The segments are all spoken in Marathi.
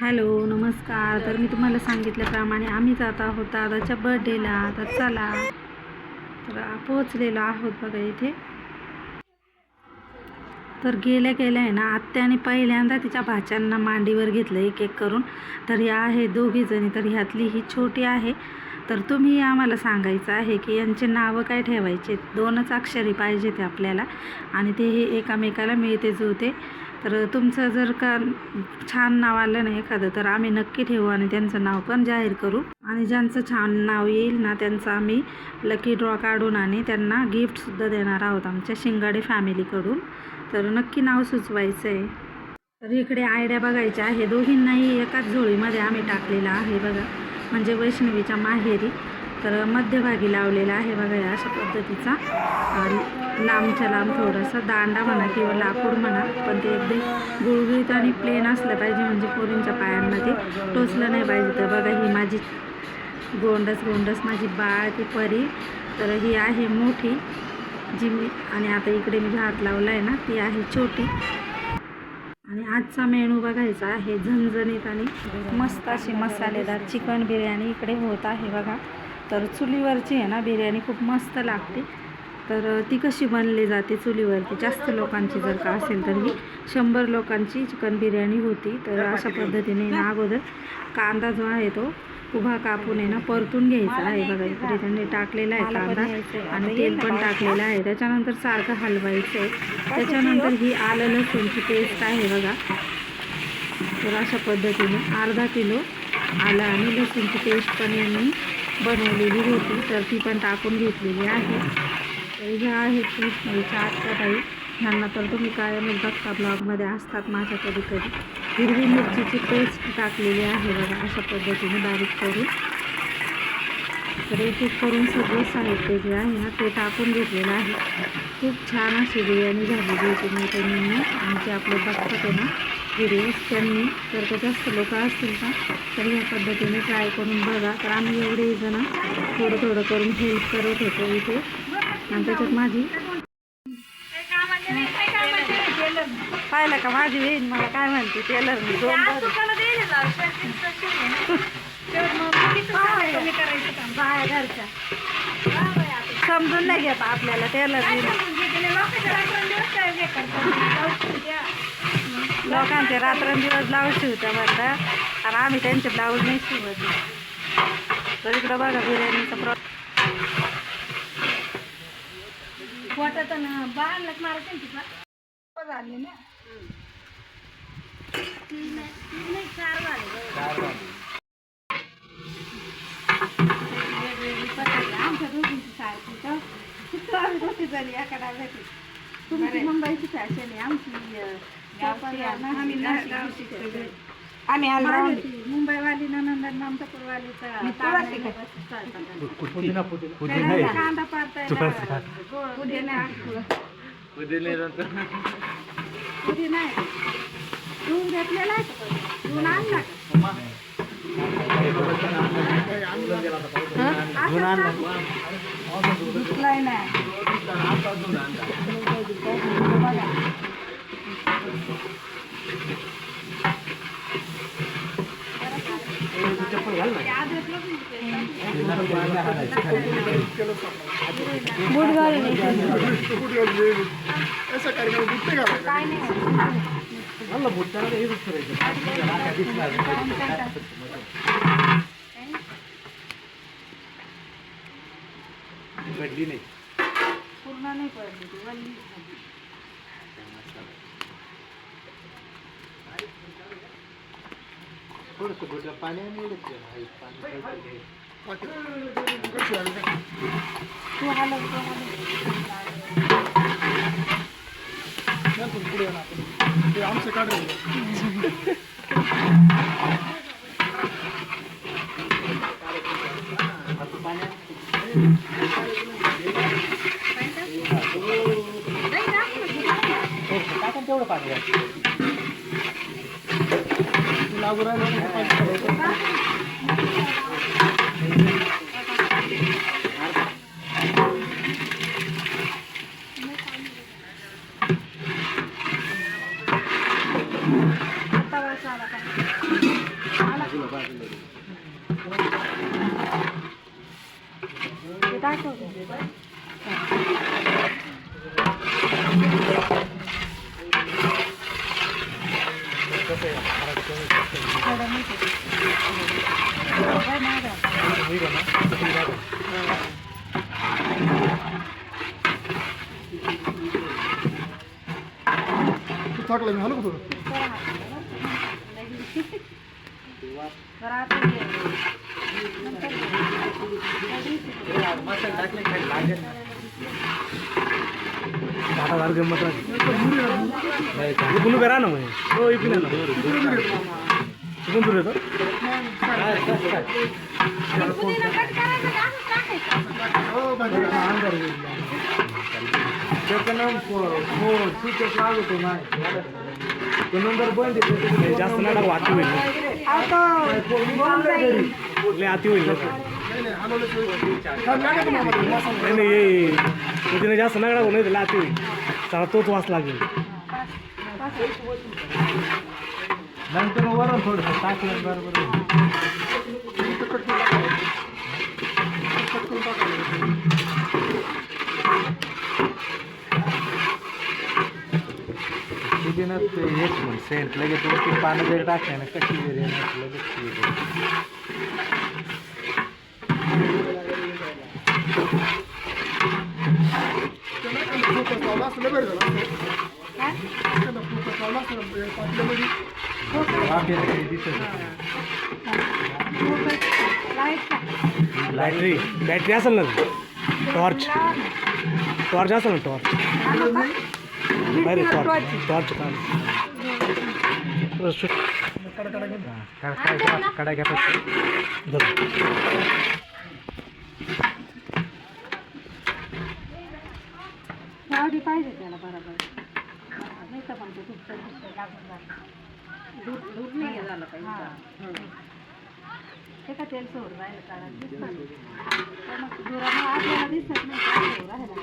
हॅलो नमस्कार. तर मी तुम्हाला सांगितल्याप्रमाणे आम्ही जात आहोत दादाच्या बर्थडेला तर चला. तर पोहोचलेलो आहोत बघा इथे. तर गेल्या गेल्या आहे ना आत्याने पहिल्यांदा तिच्या भाच्यांना मांडीवर घेतलं एक एक करून. तर ह्या आहे दोघी जणी तर ह्यातली ही छोटी आहे. तर तुम्ही आम्हाला सांगायचं आहे की यांचे नावं काय ठेवायचे? दोनच अक्षरी पाहिजे ते आपल्याला आणि ते हे एकामेकाला मिळते जुळते. तर तुमचं जर का छान नाव आलं ना एखादं तर आम्ही नक्की ठेवू आणि त्यांचं नाव पण जाहीर करू. आणि ज्यांचं छान नाव येईल ना त्यांचं आम्ही लकी ड्रॉ काढून आणि त्यांना गिफ्टसुद्धा देणार आहोत आमच्या शिंगाडे फॅमिलीकडून तर नक्की नाव सुचवायचं आहे तर इकडे आयडिया बघायच्या आहे दोघींनाही एकाच झोळीमध्ये आम्ही टाकलेला आहे बघा. म्हणजे वैष्णवीच्या माहेरी तर मध्यभागी लावलेला आहे बघा या अशा पद्धतीचा. लांबच्या लांब थोडंसं दांडा म्हणा किंवा लाकूड म्हणा पण ते एकदम गुळगुळीत आणि प्लेन असलं पाहिजे म्हणजे पोरींच्या पायांमध्ये टोचलं नाही पाहिजे. तर बघा ही माझी गोंडस गोंडस माझी बाळ ती परी. तर ही आहे मोठी जी मी आणि आता इकडे मी जो हात लावला आहे ना ती आहे छोटी. आणि आजचा मेनू बघायचा आहे झणझणीत आणि मस्त अशी मसालेदार चिकन बिर्याणी इकडे होत आहे बघा. तर चुलीवरची आहे ना बिर्याणी खूप मस्त लागते. तर ती कशी बनली जाते चुलीवरती? जास्त लोकांची जर का असेल तर ही. शंभर लोकांची चिकन बिर्याणी होती. तर अशा पद्धतीने ना अगोदर कांदा जो आहे तो उभा कापून आहे ना परतून घ्यायचा आहे बघा इकडे त्यांनी टाकलेला आहे कांदा आणि तेल पण टाकलेलं आहे. त्याच्यानंतर सारखं हलवायचं आहे. त्याच्यानंतर ही? आलं लसूणची पेस्ट आहे बघा. तर अशा पद्धतीने अर्धा किलो आलं आणि लसूणची पेस्ट पण यांनी बनवलेली होती. तर ती पण टाकून घेतलेली आहे. तर ह्या आहेत कृष्णवीच्या आजच्या ताई. ह्यांना तर तुम्ही कायमच बघता ब्लॉगमध्ये असतात माझ्या कधी कधी हिरवी मिरचीची पेस्ट टाकलेली आहे बघा अशा पद्धतीने बारीक करून. तर एक एक करून सगळं साहित्य जे आहे ना ते टाकून घेतलेलं आहे. खूप छान अशी बिर्याणी झालेली होती मैत्रिणींनी आमचे आपले बघतात आहे ना व्हिडिओज त्यांनी. जर का जास्त लोक असतील का तर या पद्धतीने ट्राय करून बघा. तर आम्ही एवढे जण थोडं थोडं करून हेल्प करत होतो इथे. आणि त्याच्यात माझी पाहिलं का माझी बहीण? मला काय म्हणते टेलर मी दोन बाया घरच्या समजून नाही घेत आपल्याला टेलर लोकांचे रात्रंदिवस ब्लाऊज शिवत्या म्हणतात आणि आम्ही त्यांचे ब्लाऊज नाही शिवत. तर इकडं बघा बिर्याणीचा प्र वाटत ना बाळाला मारायचं झाले ना. नाही चार झाले वेगवेगळी पद्धत आहे. आमच्या दोघींची सारखी तर आम्ही दोघी झाली एका तुमची मुंबईची फॅशन आहे आमची. आम्ही मुंबईवाली नंदन पुदिना कांदा पाडतायला पुदिना. पुदिना आहे धुवून घेतलेला आहे? का पण? धुवून आणला का? धुतलाय नाही गड्डी नाही पूर्ण नाही पडली ती थोडस गोट्या पाणी आणि एवढंच आहे. पाणी पाहिजे. तू हलव तू तेवढं पाणी. आता? बाजूला बाजूला ते दाखव थोडं मीठ काय मागं. टाकलं मी हाणू का थोडं जरा आता ये. नंतर ये. मसाला टाकले काय लागेल इकडून उभे राहा ना मग हो इकडून आहे ना दूर येतो? हो बाजूला नाही, जास्त नाही आती होईल लय आती होईल. नाही नाही हलवलं छान लागत ना मला ते मसाला. नाही नाही ये पुदिना जास्त टाकू नाही तर लय आती होईल. चला तोच वास लागेल. नंतर वरून थोडंसं टाकलं बरोबर पुदिनात ते हेच म्हण सेंट लगेच तुम्ही पानं जरी टाकले ना कशी जरी लगेच बैटरी बैटरी आसल ना टॉर्च। टॉर्च आसल ना, टॉर्च। अरे टॉर्च टॉर्च कड़ा पाहिजे त्याला बरोबर। नाही तर पण ते दुसरं दुसरं लागून जातं. दूध दूध नाही झालं पाहिजे ते का तेल सोड राहिलं दिसतं पण मग दुरानं आपल्याला दिसत नाही राहिला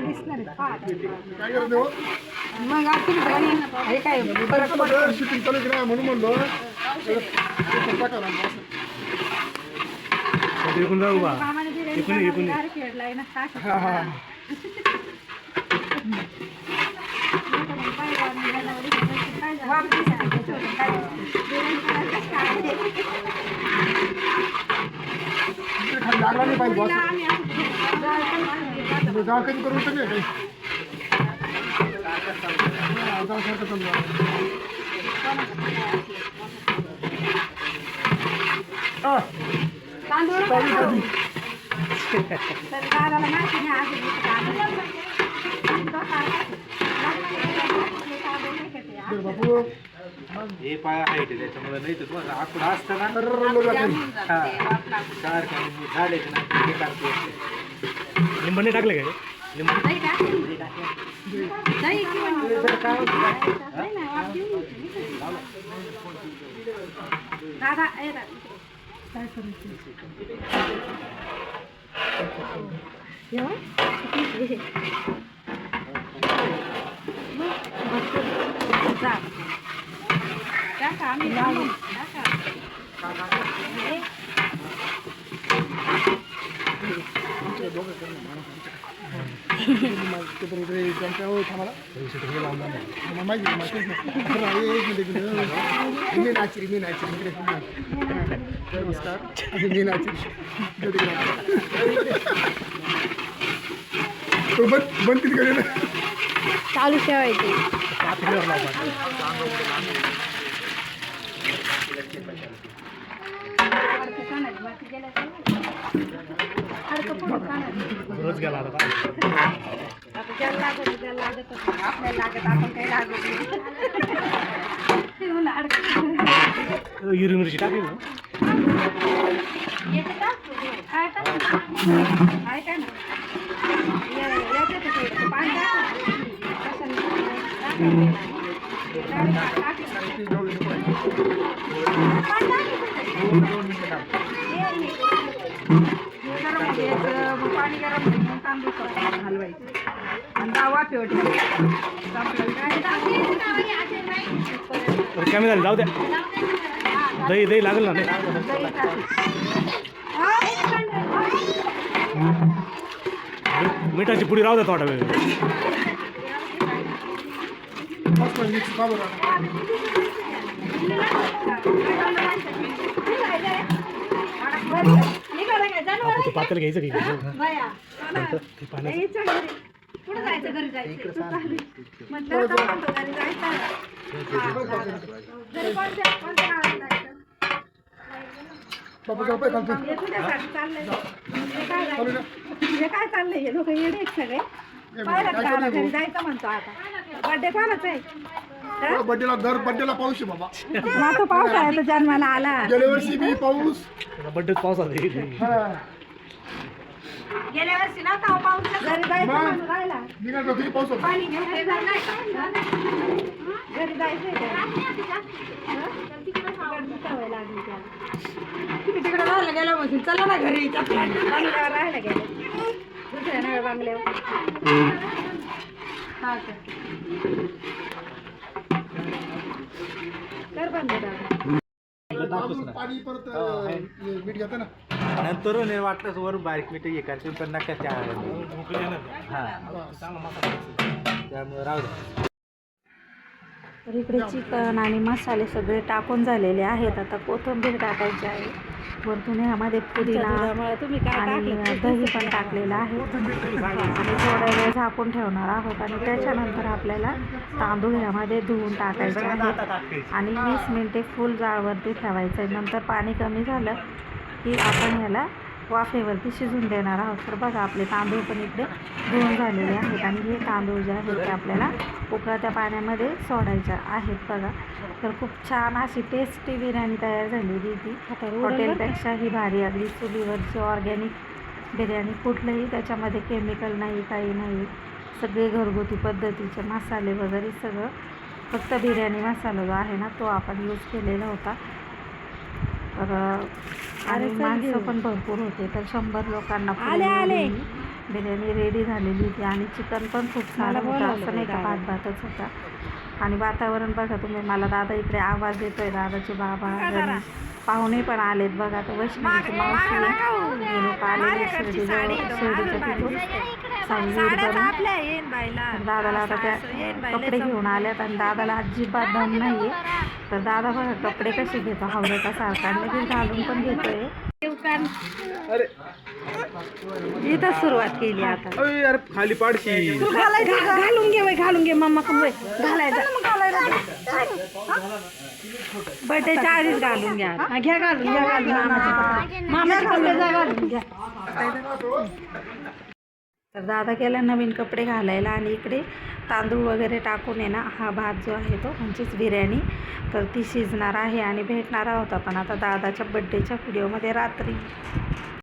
दिसणार आहे. पहा आता. काय करत नाही हो? मग आपण घरी हे काय म्हणून म्हणलो फुकट टाका ना, असं. इकडून जाऊ बा इकडून इकडून लागला नाही पाहिजे बॉस. आम्ही असं जाळ पण मारली. तुम्ही जाळ कधी करून तर नाही काही समजा. हा, तांदूळ नाही बापू हे पाय हाईट आहे त्याच्यामुळे तर तुम्हाला असतं ना. हा. सारखं झाले की नाही ते काढतो. लिंबू नाही टाकलं काय? लिंबू. दादा. ए दादा इकडे. काय करायचं? जेवण? जा. टाका, मी नाचरी मी नाचरी नमस्कार मी नाचरी तो बंद बंद किती करेल चालू ठेवायचे रोज गेला आता आता ज्याला लागत त्याला लागत आपल्याला लागत आपण काही लागत नाही म्हणून अडकत. हिरवी मिरची टाकली ना पाणी टाका. कशाने टाकायचं? टाकायचं. टाकायचं. पाणी टाकायचं. ये, ये. हे गरम घ्यायचं, मग पाणी गरम झालं, मग तांदूळ टाकायचं, हलवायचं. आणि दहा वाफेवर ठेवायचं. बरं कमी झालं जाऊ द्या. दही दही लागेल ना नाही मिठाची पुडी राहू द्या थोडा वेळ. पातेल घ्यायचं की? पाण्याचं. जायचं घरी जायचं. म्हटलं घरी जायचं हे हे काय? हे चाललंय? हे लोक येडे सगळे. पाहिलं का गावाला घरी जायचं म्हणतो आता. बर्थडे कोणाचा आहे? बड्डेला दर बड्डेला पाऊस आहे बाबा. तो पावसाळ्याचा जन्माला आला. गेल्या वर्षी मी पाऊस. बड्डेच पावसात आहे. हा. गेल्या वर्षी ना तो पाऊस. घरी जायचं म्हणून राहिला. मी काय किती पाऊस होता. पाणी घेऊन घरी जायचंय का? हं? तिकडची सवय लागली त्याला. तुम्ही तिकडे राहायला गेला म्हणजे चला ना घरी. बंगल्यावर राहायला गेले दुसऱ्या नव्या बंगल्यावर. हा का कर बंद दादा पाणी परत अं, हे मीठ घेतं ना नंतर वाटलंच वर बारीक मिठी हे करतील पण नका त्या? हा. त्यामुळे राहू द्या तर इकडे चिकन आणि मसाले सगळे टाकून झालेले आहेत. आता कोथिंबीर टाकायची आहे. वरतून ह्यामध्ये पुदिना तुम्ही आणि दही पण टाकलेलं आहे. आणि थोडा वेळ झाकून ठेवणार आहोत आणि त्याच्यानंतर आपल्याला तांदूळ ह्यामध्ये धुवून टाकायचे आहेत आणि वीस मिनटे फुल जाळवरती ठेवायचं आहे नंतर पाणी कमी झालं की आपण ह्याला वाफेवरती शिजून देणार आहोत. तर बघा आपले तांदूळ पण इकडे धुवून झालेले आहेत आणि हे तांदूळ जे आहेत ते आपल्याला उकळत्या पाण्यामध्ये सोडायचे आहेत बघा. तर खूप छान अशी टेस्टी बिर्याणी तयार झालेली ती. हॉटेलपेक्षाही भारी अगदी चुलीवरची ऑर्गॅनिक बिर्याणी कुठलंही त्याच्यामध्ये केमिकल नाही काही नाही. सगळे घरगुती पद्धतीचे मसाले वगैरे सगळं फक्त बिर्याणी मसाला जो आहे ना तो आपण यूज केलेला होता. तर आणि माणसं पण भरपूर होते तर शंभर लोकांना पुरवली ही बिर्याणी रेडी झालेली होती आणि चिकन पण खूप छान होतं असं नाही का भात भातच होता. आणि वातावरण बघा तुम्ही मला दादा इकडे आवाज देतोय दादाचे बाबा पाहुणे पण आलेत बघा तर वैष्णवीची मावशी हे. आलेले शिर्डीजवळ शिर्डीच्या तिथून दादाला आता त्या कपडे घेऊन आल्यात आणि दादाला अजिबात दम नाहीये. तर दादा बघा कपडे कसे घेतो हावडता सारखा आणि लगेच घालून पण घेतोय. इथं सुरुवात केली आता. यार खाली पाडशी. घालून घे वय घालून घे. मम्मा कम वय. घालायचं बर्थडेच्या आधीच घालून घ्या घ्या घालून घ्या घालून. मामाच्या मामाच्या कपडे घालून घ्या. तर दादा गेला नवीन कपडे घालायला आणि इकडे तांदूळ वगैरे टाकून आहे ना हा भात जो आहे तो म्हणजेच बिर्याणी. तर ती शिजणार आहे आणि भेटणार आहोत पण आता दादाच्या बड्डेच्या व्हिडिओमध्ये रात्री.